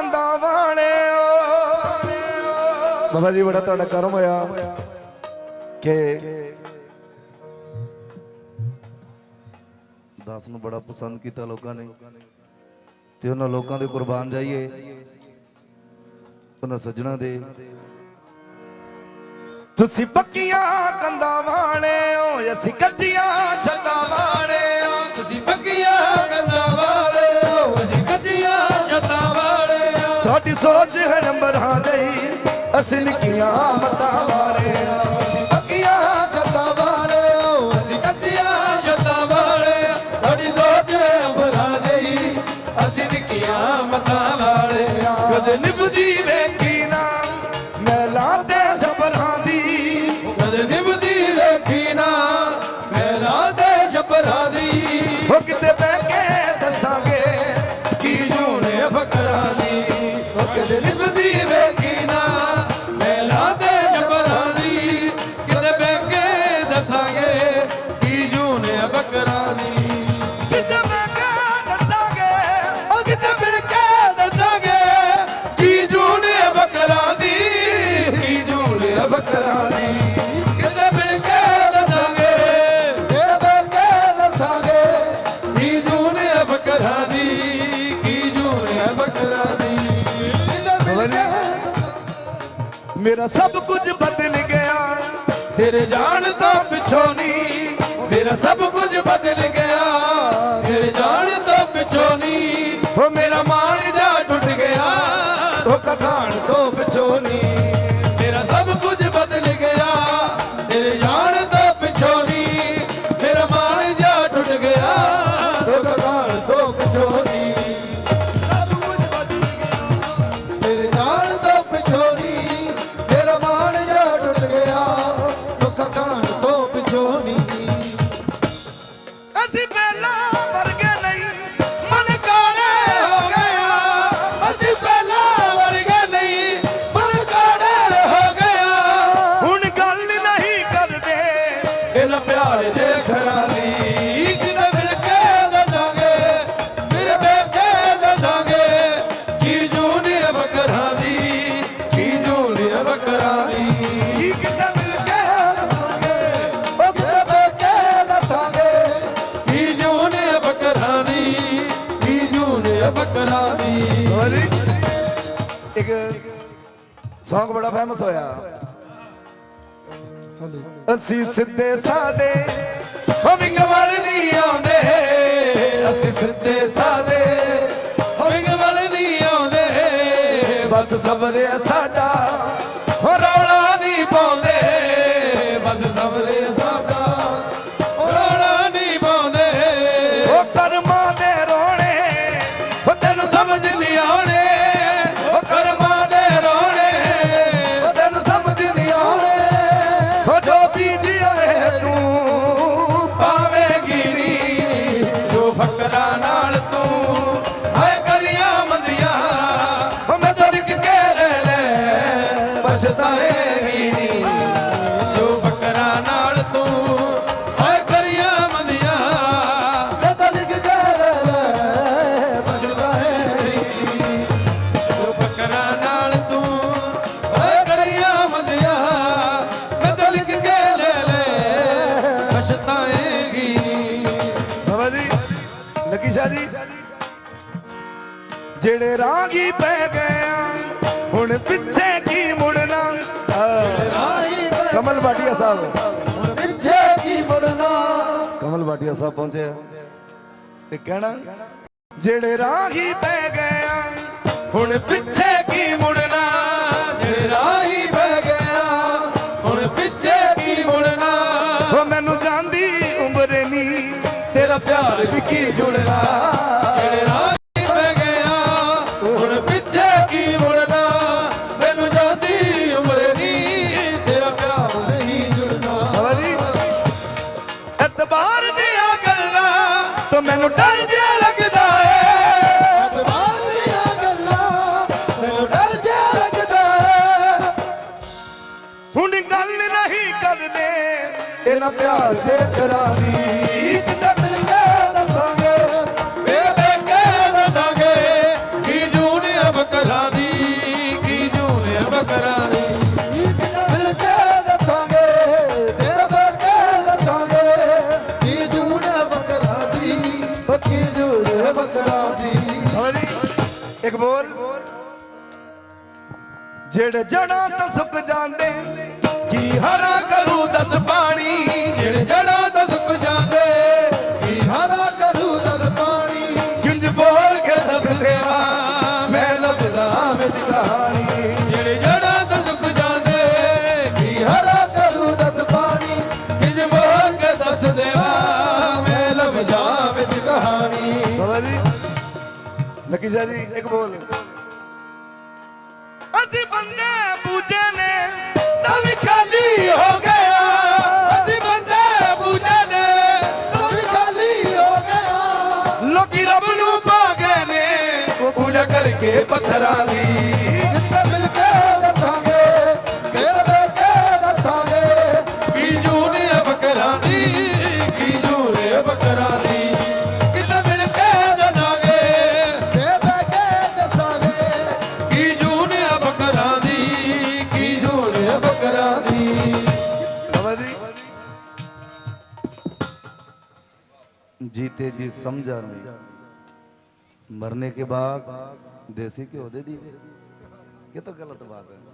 ਕੰਦਾ ਵਾਲਿਓ ਬਾਬਾ ਜੀ, ਬੜਾ ਤੁਹਾਡਾ ਕਰਮ ਹੋਇਆ ਕਿ ਦਾਸ ਨੂੰ ਬੜਾ ਪਸੰਦ ਕੀਤਾ ਲੋਕਾਂ ਨੇ ਤੇ ਉਹਨਾਂ ਲੋਕਾਂ ਦੇ ਕੁਰਬਾਨ ਜਾਈਏ, ਉਹਨਾਂ ਸੱਜਣਾ ਦੇ। ਤੁਸੀਂ ਪੱਕੀਆਂ ਕੰਦਾ ਵਾਲਿਓ ਅਸੀਂ ਕੱਚੀਆਂ ਛੱਤਾਂ ਸੋਚ ਹੈ ਨੰਬਰਾਂ ਦੀ ਅਸੀਂ ਨਿੱਕੀਆਂ ਮਤਾਂ ਵਾਲੇ ਆ। ਅਸੀਂ ਪੱਕੀਆਂ ਜੱਤਾਂ ਵਾਲੇ ਹੋ ਅਸੀਂ ਕੱਚੀਆਂ ਜੱਤਾਂ ਵਾਲੇ ਆ। ਤੁਹਾਡੀ ਸੋਚ ਅੰਬਰਾਂ ਦੇਈ ਅਸੀਂ ਨਿੱਕੀਆਂ ਮਤਾਂ ਵਾਲੇ ਆ। ਕਦੇ ਨਿਭਦੀ ਵੇਖੀ ਮੇਰਾ ਸਭ ਕੁਝ ਬਦਲ ਗਿਆ। ਤੇਰੇ ਜਾਣ ਤੋਂ ਪਿੱਛੋਂ ਨਹੀਂ ਮੇਰਾ ਸਭ ਕੁਝ ਬਦਲ ਗਿਆ। ਬਕਰਾਂ ਦੀ। ਹੋਰ ਇੱਕ Song ਬੜਾ ਫੇਮਸ ਹੋਇਆ। ਅਸੀਂ ਸਿੱਧੇ ਸਾਦੇ ਹੋ ਵਿੰਗ ਵਾਲੇ ਨਹੀਂ ਆਉਂਦੇ। ਅਸੀਂ ਸਿੱਧੇ ਸਾਦੇ ਹੋਇੰਗ ਵਾਲੇ ਨਹੀਂ ਆਉਂਦੇ। ਬਸ ਸਬਰ ਸਾਡਾ ਹੋ ਰੌਲਾ ਨਹੀਂ ਪਾਉਂਦੇ। ਲੱਕੀ ਜੀ। ਜਿਹੜੇ ਰਾਗੀ ਪੈ ਗਏ ਹੁਣ ਪਿੱਛੇ ਕੀ ਮੁੜਨਾ? ਕਮਲ ਬਾਟੀਆ ਸਾਹਿਬ। ਪਿੱਛੇ ਕੀ ਮੁੜਨਾ ਕਮਲ ਬਾਟਿਆ ਸਾਹਿਬ ਪਹੁੰਚੇ ਤੇ ਕਹਿਣਾ, ਜਿਹੜੇ ਰਾਗੀ ਪੈ ਗਿਆ ਹੁਣ ਪਿੱਛੇ ਕੀ ਮੁੜਨਾ? ਜਿਹੜੇ ਰਾਹੀ ਪਿਆਰ ਵੀ ਕੀ ਜੁੜਨਾ। ਜਿਹੜੇ ਰਾਹੀ ਬਹਿ ਗਿਆ ਹੁਣ ਪਿੱਛੇ ਕੀ ਮੁੜਨਾ? ਮੈਨੂੰ ਜਾਂਦੀ ਉਮਰ ਨਹੀਂ ਤੇਰਾ ਪਿਆਰ ਨਹੀਂ ਜੁੜਨਾ। ਇਤਬਾਰ ਦੀਆਂ ਗੱਲਾਂ ਤੋਂ ਮੈਨੂੰ ਡਰ ਜਿਹਾ ਲੱਗਦਾ ਏ। ਦੀਆਂ ਗੱਲਾਂ ਮੈਨੂੰ ਡਰ ਜਿਹਾ ਲੱਗਦਾ ਹੁਣ ਗੱਲ ਨਹੀਂ ਕਰਦੇ ਇਹਨਾਂ ਪਿਆਰ ਜੇ ਕਰਾਂ ਦੀ ਬੱਕੀ ਜੂਰੇ ਬੱਕਰਾ ਦੀ। ਲਓ ਜੀ, ਇੱਕ ਬੋਲ। ਜਿਹੜੇ ਜੜਾਂ ਤੋਂ ਸੁੱਕ ਜਾਂਦੇ, ਕੀ ਹਰ ਲੱਕੀ ਜੀ? ਇੱਕ ਬੋਲ। ਅਸੀਂ ਬੰਦੇ ਪੂਜੇ ਨੇ, ਤਾਂ ਵੀ ਖਾਲੀ ਹੋ ਗਿਆ ਅਸੀਂ ਬੰਦੇ ਪੂਜੇ ਨੇ, ਤੂੰ ਵੀ ਖਾਲੀ ਹੋ ਗਿਆ ਲੋਕੀ ਰੱਬ ਨੂੰ ਪਾ ਗਏ ਨੇ ਪੂਜਾ ਕਰਕੇ ਪੱਥਰਾਂ ਦੀ। ਜਿੱਥੇ ਮਿਲ ਕੇ जीते जी समझा नहीं मरने के बाद देसी घ्यो दे दी ये तो गलत बात है